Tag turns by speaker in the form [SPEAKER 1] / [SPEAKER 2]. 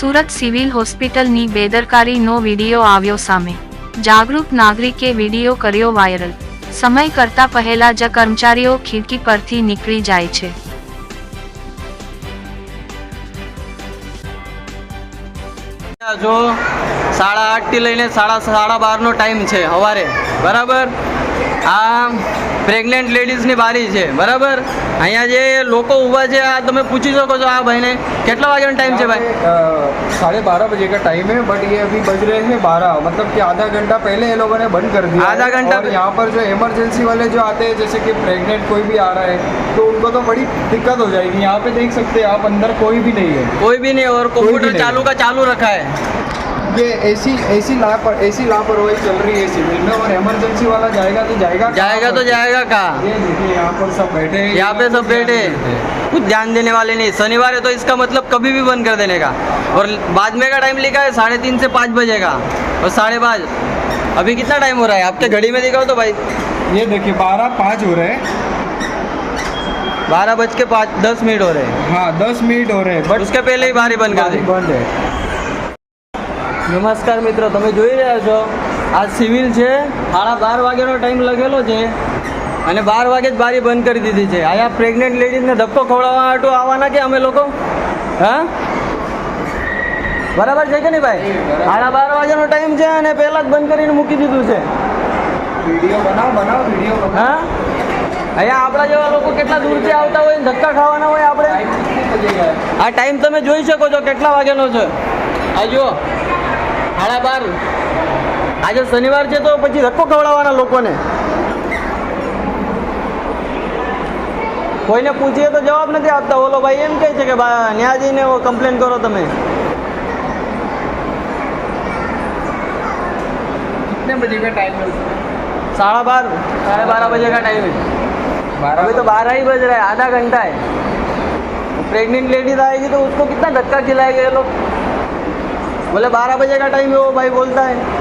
[SPEAKER 1] Surat civil હોસ્પિટલની બેદરકારીનો video આવ્યો સામે. જાગૃત નાગરિકે વીડિયો કર્યો વાયરલ. સમય કરતા પહેલા જ કર્મચારીઓ ખિડકી પરથી નીકળી જાય છે.
[SPEAKER 2] જો સાડા આઠથી લઈને સાડા સાડા બારનો ટાઈમ છે સવારે. બરાબર? આ પ્રેગ્નન્ટ લેડીઝની બારી છે બરાબર અહીંયા જે લોકો ઊભા છે આ તમે પૂછી શકો છો આ ભાઈને કેટલા વાગ્યાનો ટાઈમ છે ભાઈ
[SPEAKER 3] अ, साढ़े बारह बजे का टाइम है बट ये अभी बज रहे हैं बारह मतलब कि आधा घंटा पहले ये लोगों ने बंद कर दिया
[SPEAKER 2] आधा
[SPEAKER 3] है।
[SPEAKER 2] घंटा
[SPEAKER 3] और
[SPEAKER 2] पे-
[SPEAKER 3] यहाँ पर जो इमरजेंसी वाले जो आते हैं जैसे कि प्रेग्नेंट कोई भी आ रहा है तो उनको तो बड़ी दिक्कत हो जाएगी यहाँ पे देख सकते हैं आप अंदर कोई भी नहीं है
[SPEAKER 2] कोई भी नहीं और
[SPEAKER 3] कोई भी
[SPEAKER 2] कंप्यूटर
[SPEAKER 3] नहीं।
[SPEAKER 2] चालू का चालू रखा है
[SPEAKER 3] ये ऐसी ऐसी लापर ऐसी लापरवाही चल रही है सिविल में। और इमरजेंसी वाला जाएगा तो जाएगा
[SPEAKER 2] जाएगा तो जाएगा कहाँ?
[SPEAKER 3] ये देखिए यहाँ पर सब बैठे हैं।
[SPEAKER 2] यहाँ पे सब बैठे कुछ ध्यान देने वाले नहीं। शनिवार है तो इसका मतलब कभी भी बंद कर देने का। और बाद में का टाइम लिखा है साढ़े तीन से पाँच बजे का और साढ़े पाँच। अभी कितना टाइम हो रहा है? आपके घड़ी में दिखाओ तो भाई।
[SPEAKER 3] ये देखिए बारह पाँच हो रहे हैं।
[SPEAKER 2] बारह बज के पाँच दस मिनट हो रहे हैं।
[SPEAKER 3] हाँ दस मिनट हो रहे हैं बट
[SPEAKER 2] उसके पहले ही बारी बंद कर दी।
[SPEAKER 3] बंद है।
[SPEAKER 2] નમસ્કાર મિત્રો તમે જોઈ રહ્યા છો? આ સિવિલ છે. સાડા બાર વાગ્યાનો ટાઈમ લખેલો છે અને બાર વાગે જ બારી બંધ કરી દીધી છે. અહીંયા પ્રેગ્નેન્ટ લેડીઝને ધક્કો ખવડાવવા હાટું આવવાના કે અમે લોકો? હા? બરાબર છે કે નહીં ભાઈ? સાડા બાર વાગ્યાનો ટાઈમ છે અને પહેલાં જ બંધ કરીને મૂકી દીધું છે. હા? અહીંયા આપણા જેવા લોકો કેટલા દૂરથી આવતા હોય ધક્કા ખાવાના હોય આપણે? આ ટાઈમ તમે જોઈ શકો છો કેટલા વાગ્યાનો છે. આ જુઓ. સાડા બાર આજે શનિવાર છે તો પછી ધક્કો ખવડાવવાના લોકોને કોઈને પૂછીએ તો જવાબ નથી આપતા ઓલો ભાઈ એમ કહે છે કે બા ન્યા જઈને કમ્પ્લેન કરો તમે
[SPEAKER 3] कितने बजे का टाइम है
[SPEAKER 2] साढ़ा बार साढ़े बारह बजे का टाइम है अभी तो बारह ही बज रहा है आधा घंटा है प्रेग्नेंट लेडीज आएगी तो उसको कितना धक्का खिलाएगा ये लोग बोले बारह बजे का टाइम है वो भाई बोलता है